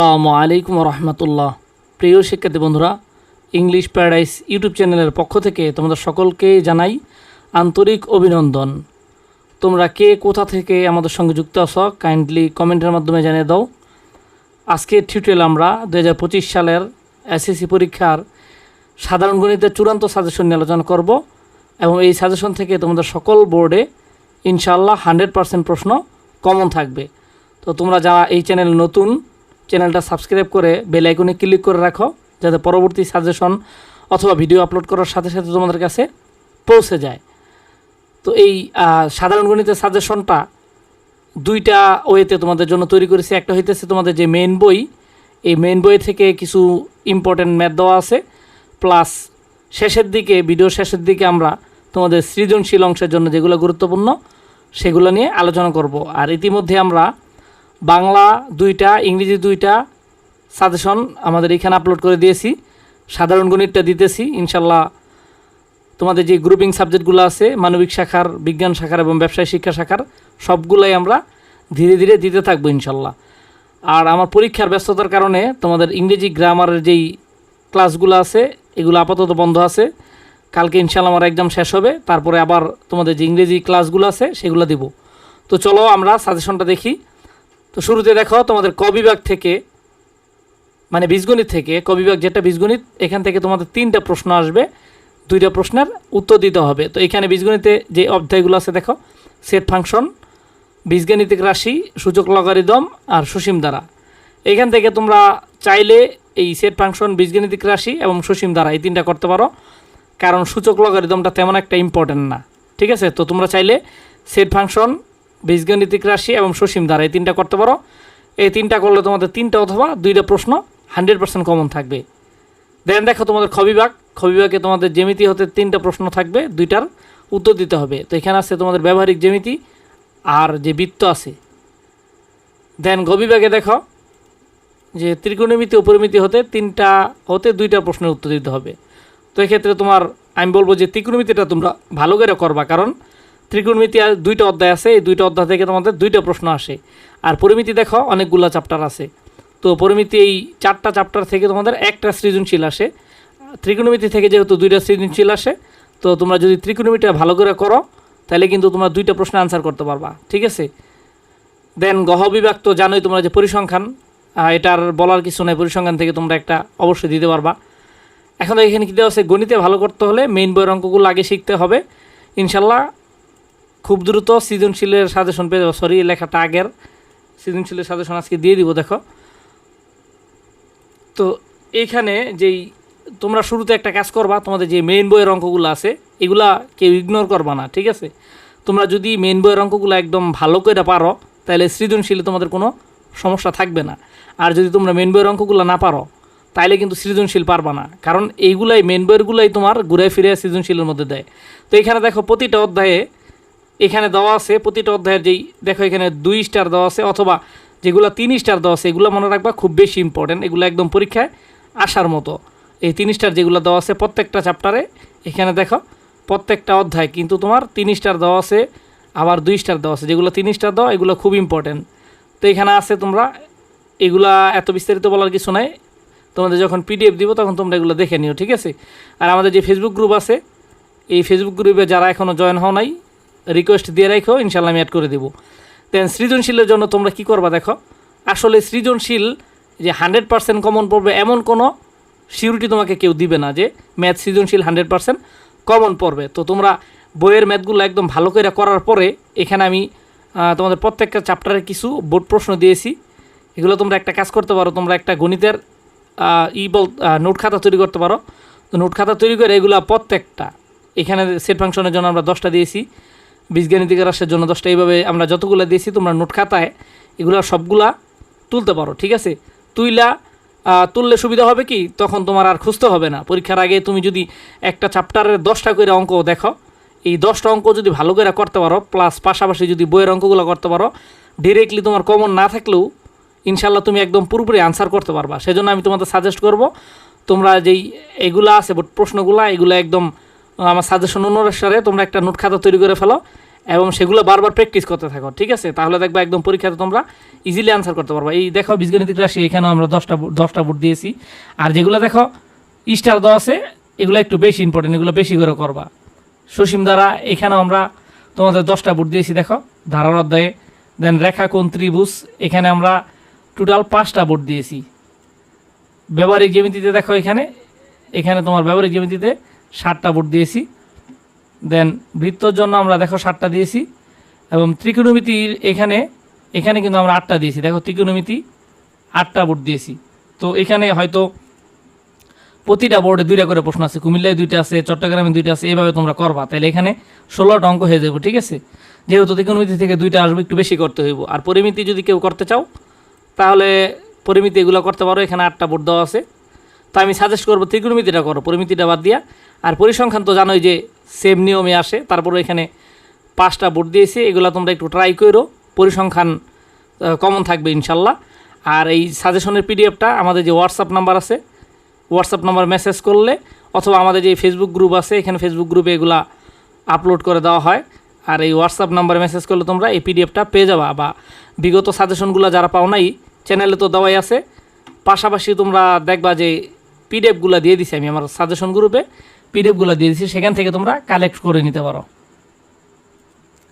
আসসালামু আলাইকুম রহমতুল্লাহ প্রিয় শিক্ষার্থী বন্ধুরা, ইংলিশ প্যারাডাইস ইউটিউব চ্যানেলের পক্ষ থেকে তোমাদের সকলকে জানাই আন্তরিক অভিনন্দন। তোমরা কে কোথা থেকে আমাদের সঙ্গে যুক্ত আছো কাইন্ডলি কমেন্টের মাধ্যমে জানিয়ে দাও। আজকে টিউটোরিয়াল আমরা দু হাজার পঁচিশ সালের এসএসসি পরীক্ষার সাধারণ গণিতের চূড়ান্ত সাজেশন নিয়ে আলোচনা করব এবং এই সাজেশন থেকে তোমাদের সকল বোর্ডে ইনশাল্লাহ হান্ড্রেড পার্সেন্ট প্রশ্ন কমন থাকবে। তো তোমরা যারা এই চ্যানেল নতুন চ্যানেলটা সাবস্ক্রাইব করে বেল আইকনে ক্লিক করে রাখো, যাতে পরবর্তী সাজেশন অথবা ভিডিও আপলোড করার সাথে সাথে তোমাদের কাছে পৌঁছে যায়। তো এই সাধারণ গণিতের সাজেশনটা দুইটা ওয়েতে তোমাদের জন্য তৈরি করেছি। একটা হইতেছে তোমাদের যে মেইন বই, এই মেইন বই থেকে কিছু ইম্পর্টেন্ট ম্যাথ দেওয়া আছে। প্লাস শেষের দিকে ভিডিও শেষের দিকে আমরা তোমাদের সৃজনশীল অংশের জন্য যেগুলো গুরুত্বপূর্ণ, সেগুলো নিয়ে আলোচনা করব। আর ইতিমধ্যে আমরা বাংলা দুইটা, ইংরেজি দুইটা সাজেশন আমাদের এখানে আপলোড করে দিয়েছি। সাধারণ গণিতটা দিতেছি, ইনশাল্লাহ তোমাদের যে গ্রুপিং সাবজেক্টগুলো আছে, মানবিক শাখার, বিজ্ঞান শাখার এবং ব্যবসায় শিক্ষা শাখার, সবগুলোই আমরা ধীরে ধীরে দিতে থাকব ইনশাল্লাহ। আর আমার পরীক্ষার ব্যস্ততার কারণে তোমাদের ইংরেজি গ্রামারের যেই ক্লাসগুলো আছে, এগুলো আপাতত বন্ধ আছে। কালকে ইনশাল্লাহ আমার একদম শেষ হবে, তারপরে আবার তোমাদের যে ইংরেজি ক্লাসগুলো আছে, সেগুলো দিব। তো চলো আমরা সাজেশনটা দেখি। তো শুরুতে দেখো তোমাদের ক বিভাগ থেকে মানে বীজগণিত থেকে ক বিভাগ যেটা বীজগণিত, এখান থেকে তোমাদের তিনটা প্রশ্ন আসবে, দুইটা প্রশ্নের উত্তর দিতে হবে। তো এখানে বীজগণিতে যে অধ্যায়গুলো আছে দেখো সেট ফাংশন বীজগাণিতিক রাশি, সূচক লগারিদম আর সুসীম দ্বারা। এখান থেকে তোমরা চাইলে এই সেট ফাংশন বীজগাণিতিক রাশি এবং সুসীম দ্বারা এই তিনটা করতে পারো। কারণ সূচক লগারিদমটা তেমন একটা ইম্পর্টেন্ট না। ঠিক আছে? তো তোমরা চাইলে সেট ফাংশন বীজগাণিতিক রাশি এবং সসীম দ্বারা এই তিনটা করতে পারো। এই তিনটা করলে তোমাদের তিনটা অথবা দুইটা প্রশ্ন হান্ড্রেড পার্সেন্ট কমন থাকবে। দেন দেখো তোমাদের খবিভাগ খবিভাগে তোমাদের জ্যামিতি হতে তিনটা প্রশ্ন থাকবে, দুইটার উত্তর দিতে হবে। তো এখানে আছে তোমাদের ব্যবহারিক জ্যামিতি আর যে বৃত্ত আছে। দেন গবিভাগে দেখো যে ত্রিকোণমিতি ও পরিমিতি হতে তিনটা, হতে দুইটা প্রশ্নের উত্তর দিতে হবে। তো এক্ষেত্রে তোমার, আমি বলব যে ত্রিকোণমিতিটা তোমরা ভালো করে করবা। কারণ ত্রিকোণমিতি আর দুইটা অধ্যায় আছে, এই দুইটা অধ্যায় থেকে তোমাদের দুইটা প্রশ্ন আসে। আর পরিমিতি দেখো, অনেকগুলো চ্যাপ্টার আছে। তো পরিমিতি এই চারটা চ্যাপ্টার থেকে তোমাদের একটা সৃজনশীল আসে। ত্রিকোণমিতি থেকে যেহেতু দুইটা সৃজনশীল আসে, তো তোমরা যদি ত্রিকোণমিতিটা ভালো করে করো, তাহলে কিন্তু তোমরা দুইটা প্রশ্ন আনসার করতে পারবা। ঠিক আছে? দেন গহ বিভাগ তো জানোই তোমরা যে পরিসংখ্যান এটার বলার কিছু নয় পরিসংখ্যান থেকে তোমরা একটা অবশ্যই দিতে পারবা। এখন এখানে কী দেওয়া আছে? গণিতে ভালো করতে হলে মেইন বইয়ের অঙ্কগুলো আগে শিখতে হবে। ইনশাল্লাহ খুব দ্রুত সৃজনশীলের সাজেশন পেয়ে যাব। সরি লেখাটা আগের। সৃজনশীলের সাজেশন আজকে দিয়ে দিব, দেখো। তো এইখানে যেই তোমরা শুরুতে একটা কাজ করবা, তোমাদের যে মেইন বইয়ের অঙ্কগুলো আছে, এগুলা কেউ ইগনোর করবা না, ঠিক আছে? তোমরা যদি মেইন বইয়ের অঙ্কগুলো একদম ভালো করে পারো, তাহলে সৃজনশীলে তোমাদের কোনো সমস্যা থাকবে না। আর যদি তোমরা মেইন বইয়ের অঙ্কগুলো না পারো তাইলে কিন্তু সৃজনশীল পারবা না। কারণ এইগুলাই মেইন বইয়েরগুলাই তোমার ঘুরে ফিরে সৃজনশীলের মধ্যে দেয়। তো এখানে দেখো, প্রতিটা অধ্যায়ে এখানে দেওয়া আছে, প্রতিটা অধ্যায়ের যেই, দেখো এখানে দুই স্টার দেওয়া আছে, অথবা যেগুলো তিন স্টার দেওয়া আছে, এগুলো মনে রাখবা খুব বেশি ইম্পর্টেন্ট এগুলো একদম পরীক্ষায় আসার মতো। এই তিন স্টার যেগুলো দেওয়া আছে প্রত্যেকটা চ্যাপ্টারে এখানে দেখো, প্রত্যেকটা অধ্যায় কিন্তু তোমার তিন স্টার দেওয়া আছে, আবার দুই স্টার দেওয়া আছে, যেগুলো তিন স্টার দেওয়া, এগুলো খুব ইম্পর্টেন্ট তো এখানে আছে তোমরা, এগুলা এত বিস্তারিত বলার কিছু নাই, তোমাদের যখন পিডিএফ দিব তখন তোমরা এগুলো দেখে নিও, ঠিক আছে? আর আমাদের যে ফেসবুক গ্রুপ আছে, এই ফেসবুক গ্রুপে যারা এখনও জয়েন হও নাই রিকোয়েস্ট দিয়ে রাখো ইনশাল্লাহ আমি অ্যাড করে দেবো। দেন সৃজনশীলের জন্য তোমরা কি করবা দেখো? আসলে সৃজনশীল যে হান্ড্রেড পার্সেন্ট কমন পড়বে এমন কোনো সিউরিটি তোমাকে কেউ দিবে না যে ম্যাথ সৃজনশীল হান্ড্রেড পার্সেন্ট কমন পড়বে। তো তোমরা বইয়ের ম্যাথগুলো একদম ভালো করে করার পরে এখানে আমি তোমাদের প্রত্যেকটা চ্যাপ্টারে কিছু বোর্ড প্রশ্ন দিয়েছি। এগুলো তোমরা একটা কাজ করতে পারো, তোমরা একটা গণিতের ই বল নোট খাতা তৈরি করতে পারো। তো নোট খাতা তৈরি করে এগুলো প্রত্যেকটা, এখানে সেট ফাংশনের জন্য আমরা দশটা দিয়েছি। বীজগাণিতিক রাশের জন্য দশটা, এইভাবে আমরা যতগুলো দিয়েছি, তোমরা নোট খাতায় এগুলো সবগুলা তুলতে পারো, ঠিক আছে? তুইলা তুললে সুবিধা হবে কি? তখন তোমার আর খুঁজতে হবে না। পরীক্ষার আগে তুমি যদি একটা চ্যাপ্টারের দশটা করে অঙ্ক দেখো, এই দশটা অঙ্ক যদি ভালো করে করতে পারো প্লাস পাশাপাশি যদি বইয়ের অঙ্কগুলো করতে পারো ডিরেক্টলি তোমার কমন না থাকলেও ইনশাল্লাহ তুমি একদম পুরোপুরি আনসার করতে পারবা। সেজন্য আমি তোমাদের সাজেস্ট করব, তোমরা যেই এগুলা আছে, প্রশ্নগুলা, এগুলো একদম আমার সাজেশন অনুসারে তোমরা একটা নোট খাতা তৈরি করে ফেলো এবং সেগুলো বারবার প্র্যাকটিস করতে থাকো, ঠিক আছে? তাহলে দেখবা একদম পরীক্ষাতে তোমরা ইজিলি আনসার করতে পারবা। এই দেখো বীজগণিতিক রাশি এখানেও আমরা দশটা দশটা বুট দিয়েছি। আর যেগুলো দেখো স্টার দেওয়া আছে, এগুলো একটু বেশি ইম্পর্টেন্ট এগুলো বেশি করে করবা। সসীম দ্বারা এখানেও আমরা তোমাদের দশটা বুট দিয়েছি, দেখো। ধারার অধ্যায়ে। দেন রেখা কোণ ত্রিভুজ, এখানে আমরা টোটাল পাঁচটা বুট দিয়েছি। ব্যবহারিক জ্যামিতিতে দেখো এখানে এখানে তোমার ব্যবহারিক জ্যামিতিতে ষাটটা বুট দিয়েছি। দেন বৃত্তর জন্য আমরা দেখো ষাটটা দিয়েছি এবং ত্রিকোণমিতির এখানে এখানে কিন্তু আমরা আটটা দিয়েছি। দেখো ত্রিকোণমিতি আটটা বুট দিয়েছি। তো এখানে হয়তো প্রতিটা বোর্ডে দুইটা করে প্রশ্ন আছে। কুমিল্লায় দুইটা আছে, চট্টগ্রামে দুইটা আছে, এভাবে তোমরা করবা। তাহলে এখানে ষোলোটা অঙ্ক হয়ে যাবে, ঠিক আছে? যেহেতু ত্রিকোণমিতি থেকে দুইটা আসবে, একটু বেশি করতে হইব। আর পরিমিতি যদি কেউ করতে চাও, তাহলে পরিমিতি এগুলো করতে পারো। এখানে আটটা বোর্ড দেওয়া আছে। তো আমি সাজেস্ট করব ত্রিকোণমিতিটা করো। পরিমিতিটা বাদ দিয়া আর পরিসংখ্যান তো জানোই যে সেম নিয়মে আসে। তারপরে এখানে পাঁচটা বোর্ড দিয়েছি। এগুলো তোমরা একটু ট্রাই করো। পরিসংখ্যান কমন থাকবে ইনশাল্লাহ। আর এই সাজেশনের পিডিএফটা আমাদের যে হোয়াটসঅ্যাপ নাম্বার আছে হোয়াটসঅ্যাপ নাম্বার মেসেজ করলে অথবা আমাদের যে ফেসবুক গ্রুপ আছে, এখানে ফেসবুক গ্রুপে এগুলা আপলোড করে দেওয়া হয়। আর এই হোয়াটসঅ্যাপ নাম্বারে মেসেজ করলে তোমরা এই পিডিএফটা পেয়ে যাবা। বা বিগত সাজেশনগুলো যারা পাও নাই চ্যানেলে তো দেওয়াই আছে। পাশাপাশি তোমরা দেখবা যে পিডিএফগুলো দিয়ে দিছি আমি আমার সাজেশন গ্রুপে পিডিএফগুলো দিয়ে দিচ্ছি সেখান থেকে তোমরা কালেক্ট করে নিতে পারো।